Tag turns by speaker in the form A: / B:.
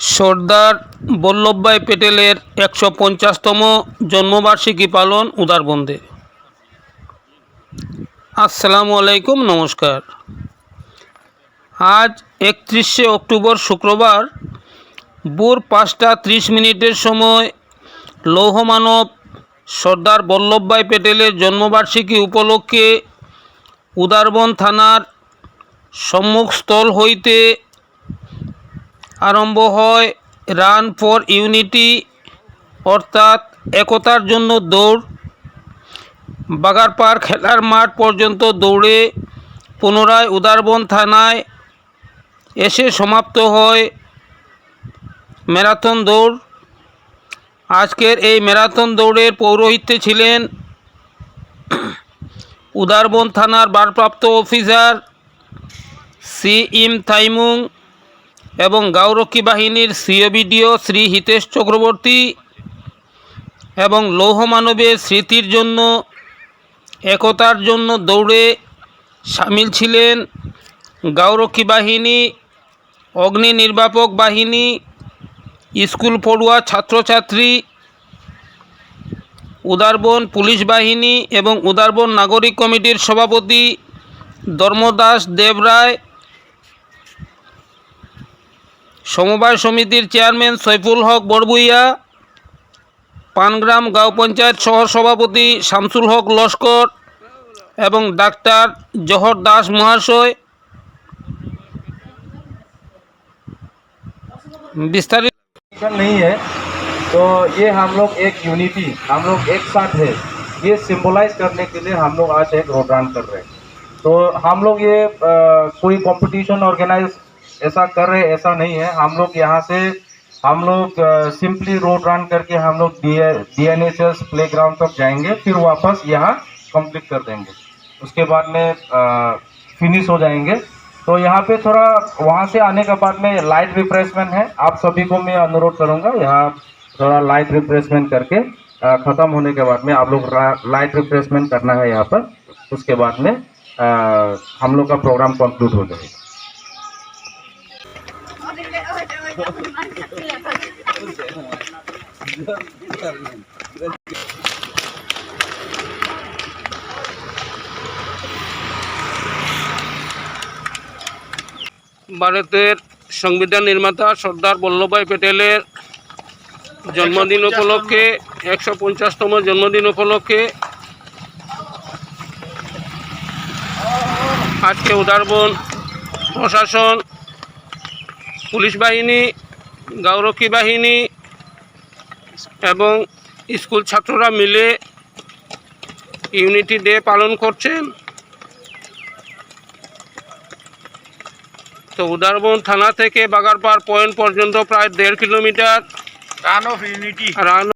A: সর্দার বল্লভভাই পেটেলের একশো পঞ্চাশতম জন্মবার্ষিকী পালন উদারবন্দে আসসালামু আলাইকুম, নমস্কার। আজ একত্রিশে অক্টোবর শুক্রবার ভোর পাঁচটা ত্রিশ মিনিটের সময় লৌহমানব সর্দার বল্লভভাই পেটেলের জন্মবার্ষিকী উপলক্ষে উদারবন থানার সম্মুখস্থল হইতে আরম্ভ হয় রান ফর ইউনিটি, অর্থাৎ একতার জন্য দৌড়। বাগারপাড় খেলার মাঠ পর্যন্ত দৌড়ে পুনরায় উদারবন থানায় এসে সমাপ্ত হয় ম্যারাথন দৌড়। আজকের এই ম্যারাথন দৌড়ের পৌরোহিত্যে ছিলেন উদারবন থানার ভারপ্রাপ্ত অফিসার সি ইম থাইমুং। এবং গাঁওরক্ষী বাহিনীর সিওবিডিও শ্রী হিতেশ চক্রবর্তী এবং লৌহমানবের স্মৃতির জন্য, একতার জন্য দৌড়ে সামিল ছিলেন গাঁওরক্ষী বাহিনী, অগ্নি নির্বাপক বাহিনী, স্কুল পড়ুয়া ছাত্রছাত্রী, উদারবন পুলিশ বাহিনী এবং উদারবন নাগরিক কমিটির সভাপতি ধর্মদাস দেবরায় সমবায় সমিতির চেয়ারম্যান সৈফুল হক বড়বুইয়া পানগ্রাম গাঁও পঞ্চায়েত সহ সভাপতি শামসুল হক লস্কর এবং ডাক্তার জহর দাস মহাশয় বিস্তারিত
B: कंडीशन नहीं है तो ये हम लोग एक यूनिटी हम लोग एक साथ है ये सिंबलाइज करने के लिए हम लोग आज एक रोड रन कर रहे हैं तो हम लोग ये अ, कोई कंपटीशन ऑर्गेनाइज ऐसा कर रहे ऐसा नहीं है। हम लोग यहाँ से हम लोग सिंपली रोड रन करके हम लोग D N H S playground तक जाएँगे फिर वापस यहाँ कंप्लीट कर देंगे। उसके बाद में फिनिश हो जाएँगे। तो यहाँ पे थोड़ा वहाँ से आने के बाद में लाइट रिफ्रेशमेंट है। आप सभी को मैं अनुरोध करूँगा यहाँ थोड़ा लाइट रिफ्रेशमेंट करके ख़त्म होने के बाद में आप लोग लाइट रिफ्रेशमेंट करना है यहाँ पर। उसके बाद में अ, हम लोग का प्रोग्राम कंक्लूड हो जाएगा।
A: ভারতের সংবিধান নির্মাতা সর্দার বল্লভভাই প্যাটেলের জন্মদিন উপলক্ষে, একশো পঞ্চাশতম জন্মদিন উপলক্ষে আজকে উদারবন প্রশাসন পুলিশ বাহিনী গাওরক্ষী বাহিনী এবং স্কুল ছাত্ররা মিলে ইউনিটি ডে পালন করছেন তো উদারবন থানা থেকে বাগারপাড় পয়েন্ট পর্যন্ত প্রায় দেড় kilometre
C: run of unity
A: run